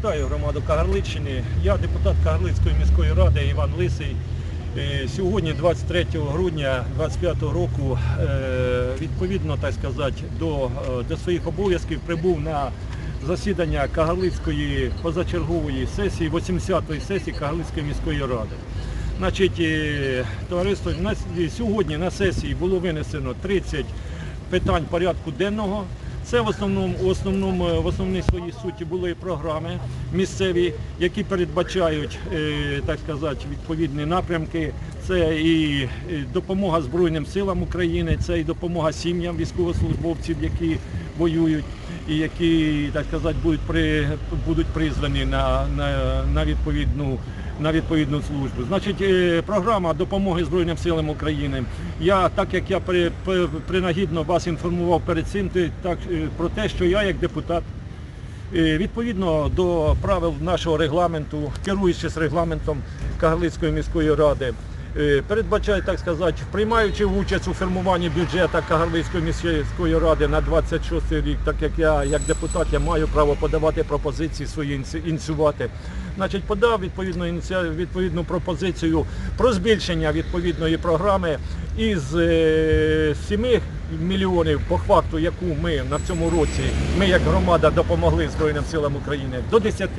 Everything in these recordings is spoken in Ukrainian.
Вітаю громаду Кагарличчини. Я депутат Кагарлицької міської ради Іван Лисий. Е, Сьогодні, 23 грудня 2025 року, е, відповідно так сказати, до, е, до своїх обов'язків прибув на засідання Кагарлицької позачергової сесії, 80-ї сесії Кагарлицької міської ради. Значить, товариство, сьогодні на сесії було винесено 30 питань порядку денного. Це в основному, в основному, в основній своїй суті були програми місцеві, які передбачають, е, так сказати, відповідні напрямки. Це і е, допомога Збройним силам України, це і допомога сім'ям військовослужбовців, які воюють і які, так сказати, будуть при будуть призвані на, на, на відповідну на відповідну службу. Значить, е, програма допомоги Збройним силам України. Я, так як я при, при- принагідно вас інформував перед цим, так, е, про те, що я як депутат Е, Відповідно до правил нашого регламенту, керуючись регламентом Кагалицької міської ради, передбачає, так сказати, приймаючи участь у формуванні бюджету Кагарлицької міської ради на 26 рік, так як я як депутат я маю право подавати пропозиції свої ініціювати. Значить, подав відповідну відповідну пропозицію про збільшення відповідної програми із е, 7 мільйонів по факту, яку ми на цьому році, ми як громада допомогли Збройним силам України, до 10.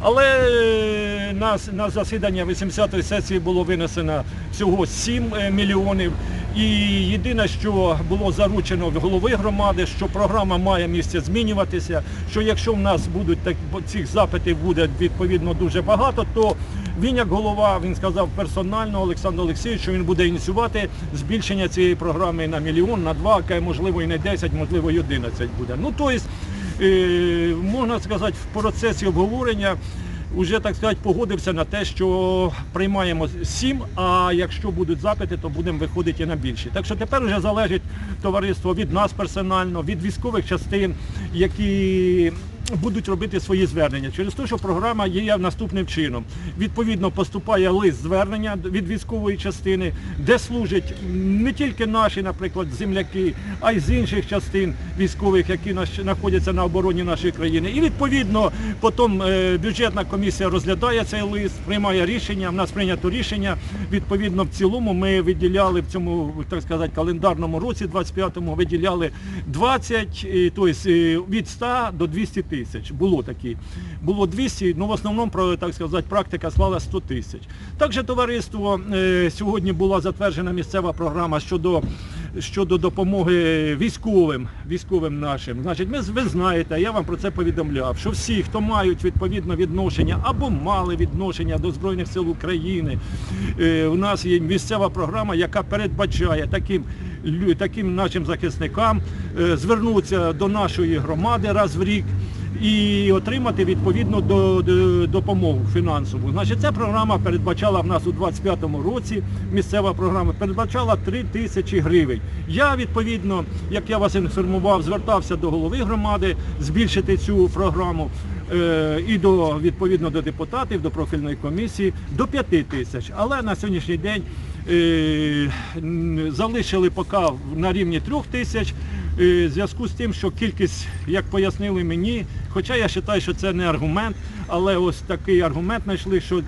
Але е, на, на засідання 80-ї сесії було винесено всього 7 е, мільйонів. І єдине, що було заручено в голови громади, що програма має місце змінюватися, що якщо в нас будуть так, цих запитів буде відповідно дуже багато, то він як голова, він сказав персонально Олександр Олексійович, що він буде ініціювати збільшення цієї програми на мільйон, на два, можливо і не 10, можливо і 11 буде. Ну, тобто, можна сказати, в процесі обговорення вже, так сказати, погодився на те, що приймаємо 7, а якщо будуть запити, то будемо виходити і на більші. Так що тепер вже залежить товариство від нас персонально, від військових частин, які будуть робити свої звернення. Через те, що програма є наступним чином. Відповідно, поступає лист звернення від військової частини, де служать не тільки наші, наприклад, земляки, а й з інших частин військових, які знаходяться на обороні нашої країни. І відповідно потім е, бюджетна комісія розглядає цей лист, приймає рішення. В нас прийнято рішення. Відповідно, в цілому ми виділяли в цьому, так сказати, календарному році, 25-му, виділяли 20, е, тобто е, від 100 до 200 тисяч. Було такі. Було 200, ну в основному, так сказати, практика склала 100 тисяч. Також товариство е, сьогодні була затверджена місцева програма щодо щодо допомоги військовим, військовим нашим. Значить, ми, ви знаєте, я вам про це повідомляв, що всі, хто мають відповідне відношення або мали відношення до Збройних сил України, е, у нас є місцева програма, яка передбачає таким, таким нашим захисникам е, звернутися до нашої громади раз в рік і отримати відповідну до, до- допомогу фінансову. Значить, ця програма передбачала в нас у 25-му році, місцева програма передбачала 3 тисячі гривень. Я відповідно, як я вас інформував, звертався до голови громади збільшити цю програму. е, І до відповідно до депутатів, до профільної комісії до 5 тисяч. Але на сьогоднішній день е, залишили поки на рівні 3 тисяч. В зв'язку з тим, що кількість, як пояснили мені, хоча я вважаю, що це не аргумент, але ось такий аргумент знайшли, що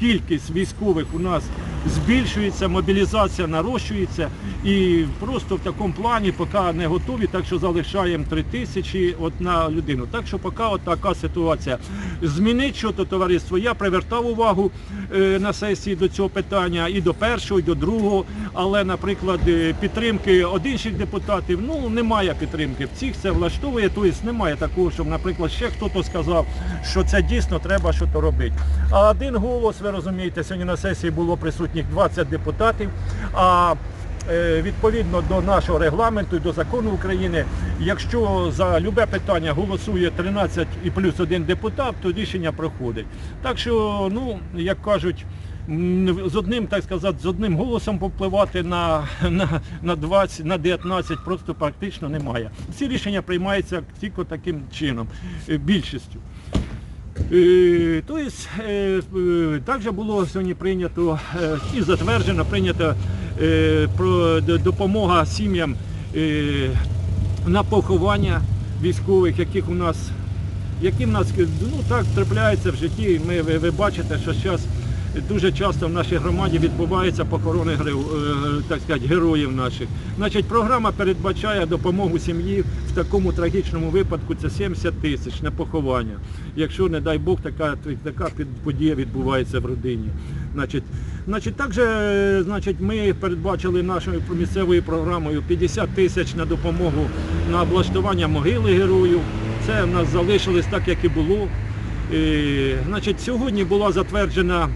кількість військових у нас збільшується, мобілізація нарощується і просто в такому плані поки не готові, так що залишаємо 3 тисячі на людину. Так що поки от така ситуація. Змінить що то товариство, я привертав увагу е, на сесії до цього питання і до першого, і до другого, але, наприклад, е, підтримки інших депутатів, ну немає підтримки. В цих це влаштовує, тобто немає такого, щоб, наприклад, ще хтось сказав, що це дійсно треба щось робити. А один голос, ви розумієте, сьогодні на сесії було присутніх 20 депутатів. А е, відповідно до нашого регламенту і до закону України, якщо за любе питання голосує 13 і плюс один депутат, то рішення проходить. Так що, ну, як кажуть, з одним, так сказати, з одним голосом попливати на, на, на 20, на 19 просто практично немає. Всі рішення приймаються тільки таким чином, е, більшістю. Е, Тобто, е, е, також було сьогодні прийнято і затверджено, прийнято допомога сім'ям на поховання військових, яких у нас які в нас ну так трапляється в житті. Ми ви бачите, що зараз дуже часто в нашій громаді відбуваються похорони е, так сказати, героїв наших. Значить, програма передбачає допомогу сім'ї в такому трагічному випадку. Це 70 тисяч на поховання. Якщо, не дай Бог, така, така подія відбувається в родині. Значить, значить, також значить, ми передбачили нашою місцевою програмою 50 тисяч на допомогу на облаштування могили герою. Це в нас залишилось так, як і було. Е, Значить, сьогодні була затверджена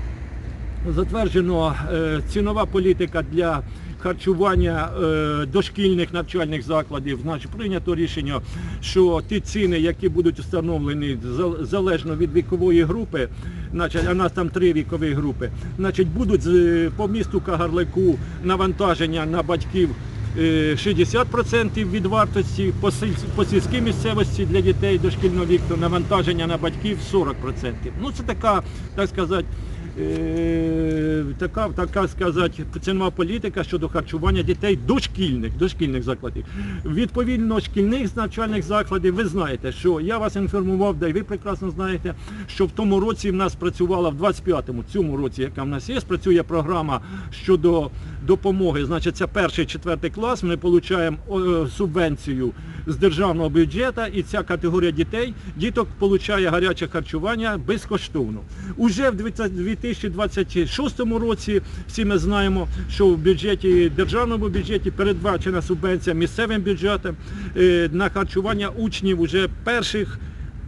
затверджено е, цінова політика для харчування е, дошкільних навчальних закладів. Значить, прийнято рішення, що ті ціни, які будуть встановлені залежно від вікової групи, значить, а нас там три вікові групи, значить, будуть по місту Кагарлику навантаження на батьків е, 60% від вартості, по, сільській місцевості для дітей дошкільного віку навантаження на батьків 40%. Ну це така, так сказати, е, така, така сказати, цінова політика щодо харчування дітей дошкільних, дошкільних закладів. Відповідно, шкільних навчальних закладів, ви знаєте, що я вас інформував, да й ви прекрасно знаєте, що в тому році в нас працювала, в 25-му, цьому році, яка в нас є, працює програма щодо допомоги. Значить, це перший, четвертий клас, ми отримуємо е, субвенцію з державного бюджету, і ця категорія дітей, діток отримує гаряче харчування безкоштовно. Уже в 2026 році всі ми знаємо, що в бюджеті, державному бюджеті передбачена субвенція місцевим бюджетом е, на харчування учнів уже перших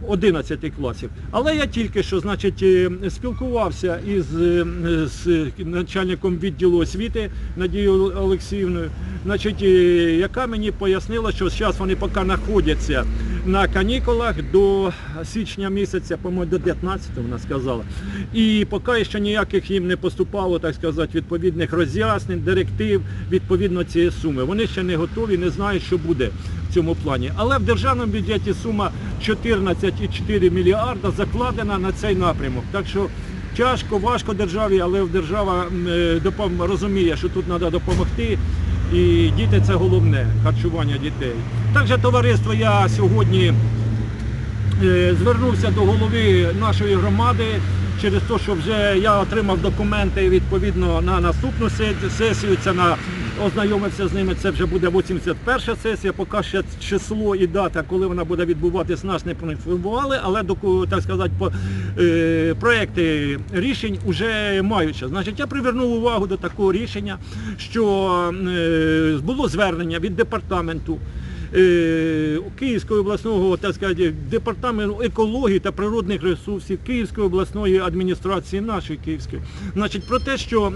11 класів. Але я тільки що значить, е, спілкувався із е, з начальником відділу освіти Надією Олексіївною, значить, е, яка мені пояснила, що зараз вони поки знаходяться на канікулах до січня місяця, по-моєму, до 15 вона сказала. І поки ще ніяких їм не поступало, так сказати, відповідних роз'яснень, директив відповідно цієї суми. Вони ще не готові, не знають, що буде цьому плані. Але в державному бюджеті сума 14,4 мільярда закладена на цей напрямок. Так що тяжко, важко державі, але держава е, розуміє, що тут треба допомогти. І діти це головне, харчування дітей. Також товариство я сьогодні е, звернувся до голови нашої громади через те, що вже я отримав документи відповідно на наступну сесію. Це на ознайомився з ними. Це вже буде 81 сесія. Поки ще число і дата, коли вона буде відбуватись, нас не проінформували, але так сказати, е, проекти рішень вже маючи. Значить, я привернув увагу до такого рішення, що е, було звернення від департаменту Київського обласного так сказати, департаменту екології та природних ресурсів Київської обласної адміністрації, нашої Київської, значить, про те, що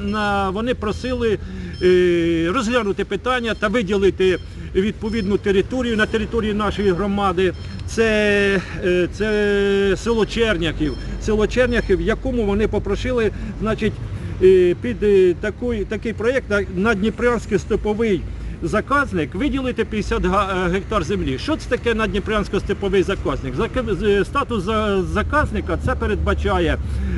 вони просили е, розглянути питання та виділити відповідну територію на території нашої громади. Це, е, це село Черняхів, село Черняхів, в якому вони попросили, значить, е, під е, такий, такий проєкт на Дніпрянський степовий заказник виділити 50 е, гектар землі. Що це таке надніпрянсько-степовий заказник? Статус заказника це передбачає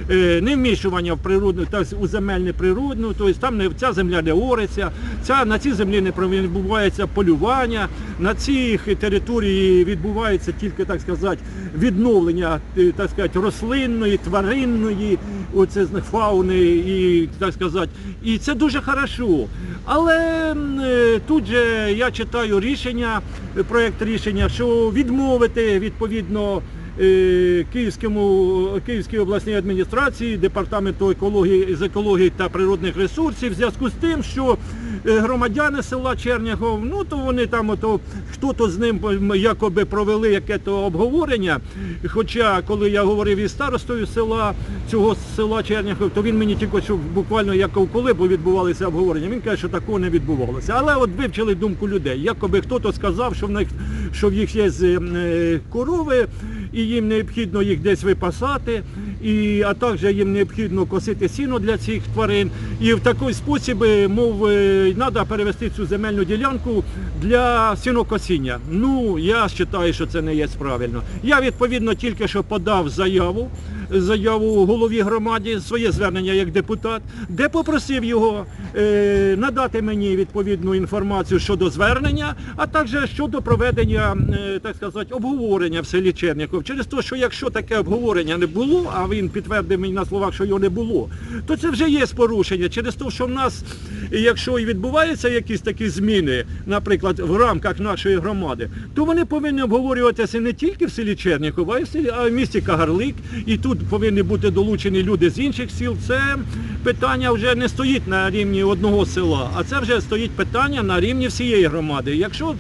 е, не вмішування в природну, у земельну природну, тобто там не, ця земля не ориться, ця, на цій землі не відбувається полювання, на цій території відбувається тільки, так сказати, відновлення е, так сказати, рослинної, тваринної, оце фауни і так сказати. І це дуже хорошо. Але е, тут же я читаю рішення, проєкт рішення, що відмовити відповідно Київському, Київській обласній адміністрації, департаменту екології з екології та природних ресурсів в зв'язку з тим, що е, громадяни села Чернягов, ну то вони там ото хто-то з ним якоби провели яке то обговорення. Хоча коли я говорив із старостою села цього села Черняхов, то він мені тільки що буквально як коли відбувалися обговорення. Він каже, що такого не відбувалося. Але от вивчили думку людей. Якоби хтось сказав, що в них що в їх є е, корови, і їм необхідно їх десь випасати, і, а також їм необхідно косити сіно для цих тварин. І в такий спосіб, е, мов, треба перевести цю земельну ділянку для сінокосіння. Ну, я вважаю, що це не є правильно. Я відповідно тільки що подав заяву заяву голові громаді, своє звернення як депутат, де попросив його е, надати мені відповідну інформацію щодо звернення, а також щодо проведення, е, так сказати, обговорення в селі Черніков. Через те, що якщо таке обговорення не було, а він підтвердив мені на словах, що його не було, то це вже є порушення. Через те, що в нас, якщо і відбуваються якісь такі зміни, наприклад, в рамках нашої громади, то вони повинні обговорюватися не тільки в селі Черніков, а й в селі, а в місті Кагарлик. І тут повинні бути долучені люди з інших сіл. Це питання вже не стоїть на рівні одного села, а це вже стоїть питання на рівні всієї громади. Якщо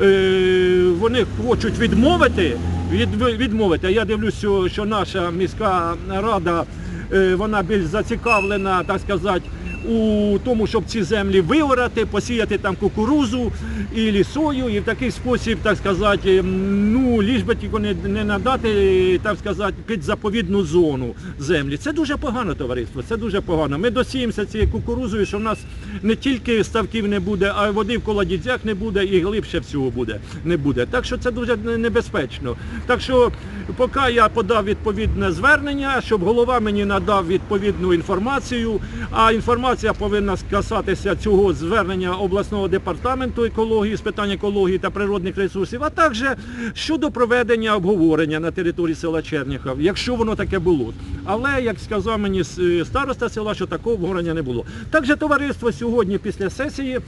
е, вони хочуть відмовити, від, відмовити, я дивлюся, що наша міська рада е, вона більш зацікавлена, так сказати, у тому, щоб ці землі виорати, посіяти там кукурузу і лісою, і в такий спосіб, так сказати, ну, ліж би тільки не, не надати, так сказати, під заповідну зону землі. Це дуже погано, товариство, це дуже погано. Ми досіємося цією кукурузою, що в нас не тільки ставків не буде, а води в колодязях не буде і глибше всього буде, не буде. Так що це дуже небезпечно. Так що, поки я подав відповідне звернення, щоб голова мені надав відповідну інформацію, а інформація повинна касатися цього звернення обласного департаменту екології з питань екології та природних ресурсів, а також щодо проведення обговорення на території села Черніхов, якщо воно таке було. Але, як сказав мені староста села, що такого обговорення не було. Також товариство сьогодні після сесії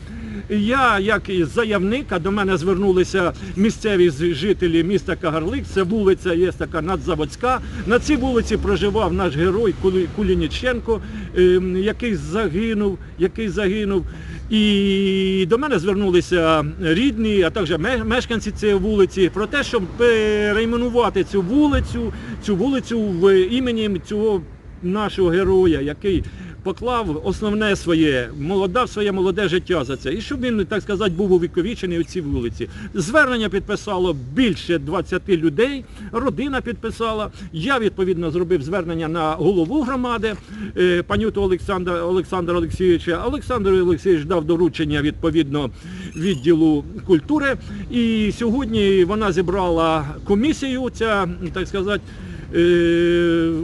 я, як і заявник, а до мене звернулися місцеві жителі міста Кагарлик, це вулиця є така надзаводська. На цій вулиці проживав наш герой Кулініченко, ем, який загинув, який загинув. І до мене звернулися рідні, а також мешканці цієї вулиці про те, щоб перейменувати цю вулицю, цю вулицю в імені цього нашого героя, який поклав основне своє, молодав своє молоде життя за це. І щоб він, так сказати, був увіковічений у цій вулиці. Звернення підписало більше 20 людей, родина підписала. Я, відповідно, зробив звернення на голову громади, е, панюту Олександра, Олександра Олексійовича. Олександр Олексійович дав доручення, відповідно, відділу культури. І сьогодні вона зібрала комісію, ця, так сказати,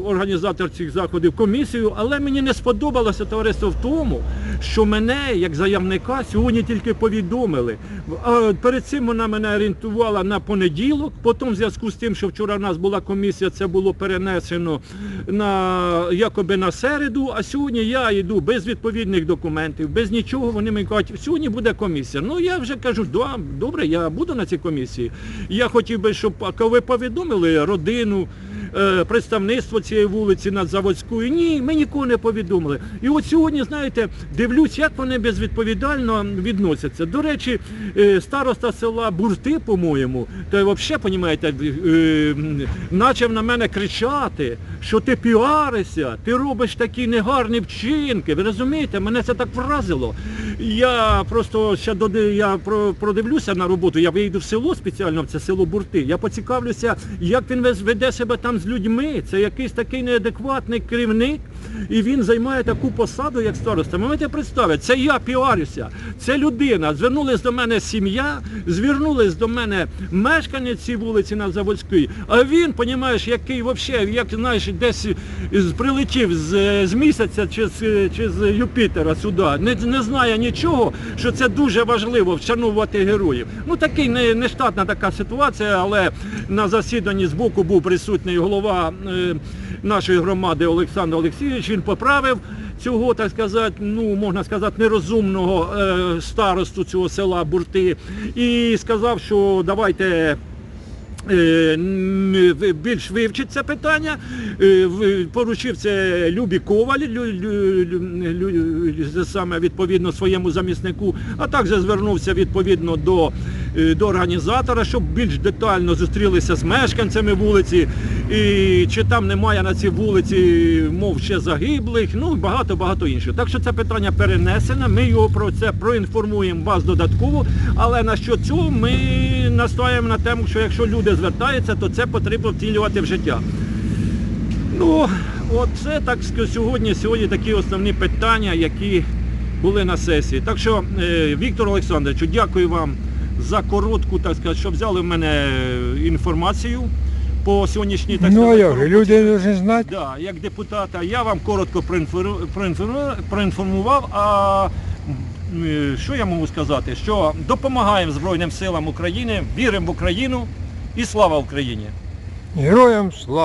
організатор цих заходів комісію, але мені не сподобалося товариство в тому, що мене, як заявника, сьогодні тільки повідомили. Перед цим вона мене орієнтувала на понеділок, потім в зв'язку з тим, що вчора в нас була комісія, це було перенесено на якоби на середу, а сьогодні я йду без відповідних документів, без нічого. Вони мені кажуть, сьогодні буде комісія. Ну я вже кажу, «Да, добре, я буду на цій комісії. Я хотів би, щоб ви повідомили родину, е, представництво цієї вулиці Надзаводської. Ні, ми нікого не повідомили. І от сьогодні, знаєте, дивлюсь, як вони безвідповідально відносяться. До речі, е, староста села Бурти, по-моєму, то взагалі, розумієте, почав на мене кричати, що ти піаришся, ти робиш такі негарні вчинки. Ви розумієте, мене це так вразило. Я просто ще доди- я продивлюся на роботу, я вийду в село спеціально, в це село Бурти. Я поцікавлюся, як він веде себе там з людьми. Це якийсь такий неадекватний керівник, і він займає таку посаду, як староста. Можете представити, це я піарюся, це людина. Звернулись до мене сім'я, звернулись до мене мешканець цієї вулиці на Заводській. А він, понімаєш, який взагалі, як знаєш, десь прилетів з, з місяця чи з, чи з Юпітера сюди, не, не знає нічого, що це дуже важливо вшанувати героїв. Ну такий не, нештатна така ситуація, але на засіданні з боку був присутній голова е, нашої громади Олександр Олексійович. Він поправив цього, так сказати, ну можна сказати, нерозумного е, старосту цього села Бурти і сказав, що давайте. е, Більш вивчить це питання, е, поручив це Любі Коваль, лю, лю, лю, саме відповідно своєму заміснику, а також звернувся відповідно до, до організатора, щоб більш детально зустрілися з мешканцями вулиці, і чи там немає на цій вулиці, мов ще загиблих, ну багато-багато іншого. Так що це питання перенесене, ми його про це проінформуємо вас додатково, але на що цього ми настоюємо на тему, що якщо люди звертаються, то це потрібно втілювати в життя. Ну, от це так сьогодні, сьогодні такі основні питання, які були на сесії. Так що, е, Віктор Олександровичу, дякую вам за коротку, так сказати, що взяли в мене інформацію по сьогоднішній так Ну як же, роботі. люди повинні знати. Да, як депутата, я вам коротко проінформу- проінформу- проінформував. А м, е, що я можу сказати? Що допомагаємо Збройним силам України, віримо в Україну і слава Україні! Героям слава!